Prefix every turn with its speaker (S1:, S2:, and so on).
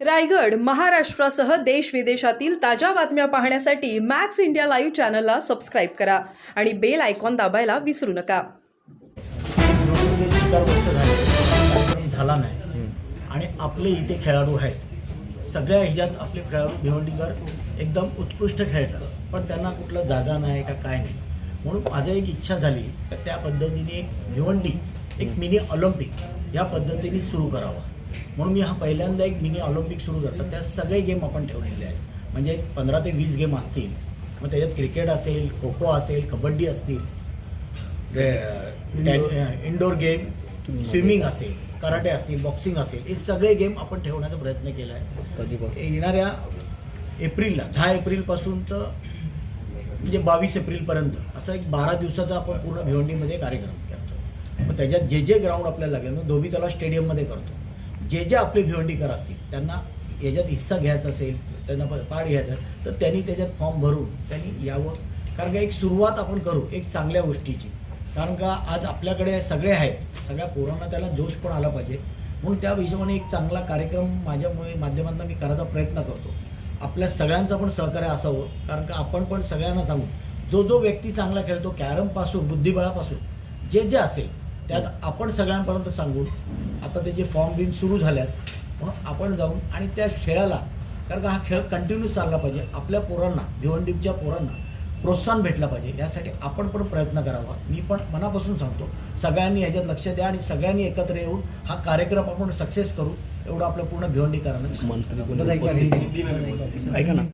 S1: रायगड महाराष्ट्रासह देश विदेशातील ताज्या बातम्या पाहण्यासाठी मॅक्स इंडिया लाईव्ह चॅनलला सबस्क्राईब करा आणि बेल आयकॉन दाबायला विसरू नका.
S2: चार वर्ष झाले. कार्यक्रम झाला नाही. आणि आपले इथे खेळाडू आहेत. सगळ्या ह्याच्यात आपले खेळाडू भिवंडीकर एकदम उत्कृष्ट खेळतात. पण त्यांना कुठलं जागा नाही का काय नाही. म्हणून माझं एक इच्छा झाली तर त्या पद्धतीने एक भिवंडी एक मिनी ऑलिम्पिक या पद्धतीने सुरू करावा. म्हणून मी हा पहिल्यांदा एक मिनी ऑलिम्पिक सुरू करतो. त्यात सगळे गेम आपण ठेवलेले आहेत. म्हणजे पंधरा ते वीस गेम असतील. मग त्याच्यात क्रिकेट असेल खो खो असेल कबड्डी असतील इंडोर गेम स्विमिंग असेल कराटे असेल बॉक्सिंग असेल हे सगळे गेम आपण ठेवण्याचा प्रयत्न केला आहे. येणाऱ्या एप्रिलला दहा एप्रिलपासून तर म्हणजे बावीस एप्रिलपर्यंत असा एक बारा दिवसाचा आपण पूर्ण भिवंडीमध्ये कार्यक्रम करतो. मग त्याच्यात जे जे ग्राउंड आपल्याला लागेल मग धोबी तलाव स्टेडियममध्ये करतो. जे जे आपले भिवंडीकर असतील त्यांना याच्यात हिस्सा घ्यायचा असेल त्यांना प- पार्ट घ्यायचा तर त्यांनी त्याच्यात फॉर्म भरून त्यांनी यावं. कारण का एक सुरुवात आपण करू एक चांगल्या गोष्टीची. कारण का आज आपल्याकडे सगळे आहेत सगळ्या पोरांना त्याला जोश पण आला पाहिजे. म्हणून त्या हिशोबाने एक चांगला कार्यक्रम माझ्यामुळे माध्यमातून मी करायचा प्रयत्न करतो. आपल्या सगळ्यांचं पण सहकार्य असावं कारण का आपण पण सगळ्यांना सांगू. जो जो व्यक्ती चांगला खेळतो कॅरमपासून बुद्धिबळापासून जे जे असेल त्यात आपण सगळ्यांपर्यंत सांगून आता त्याचे फॉर्म बिन सुरू झाल्यात म्हणून आपण जाऊन आणि त्या खेळाला कारण का हा खेळ कंटिन्यू चालला पाहिजे. आपल्या पोरांना भिवंडीच्या पोरांना प्रोत्साहन भेटलं पाहिजे. यासाठी आपण पण प्रयत्न करावा. मी पण मनापासून सांगतो सगळ्यांनी याच्यात लक्ष द्या आणि सगळ्यांनी एकत्र येऊन हा कार्यक्रम आपण सक्सेस करू. एवढं आपलं पूर्ण भिवंडीकरांना
S3: मंत्री कोणी उपस्थित- ऐका ना.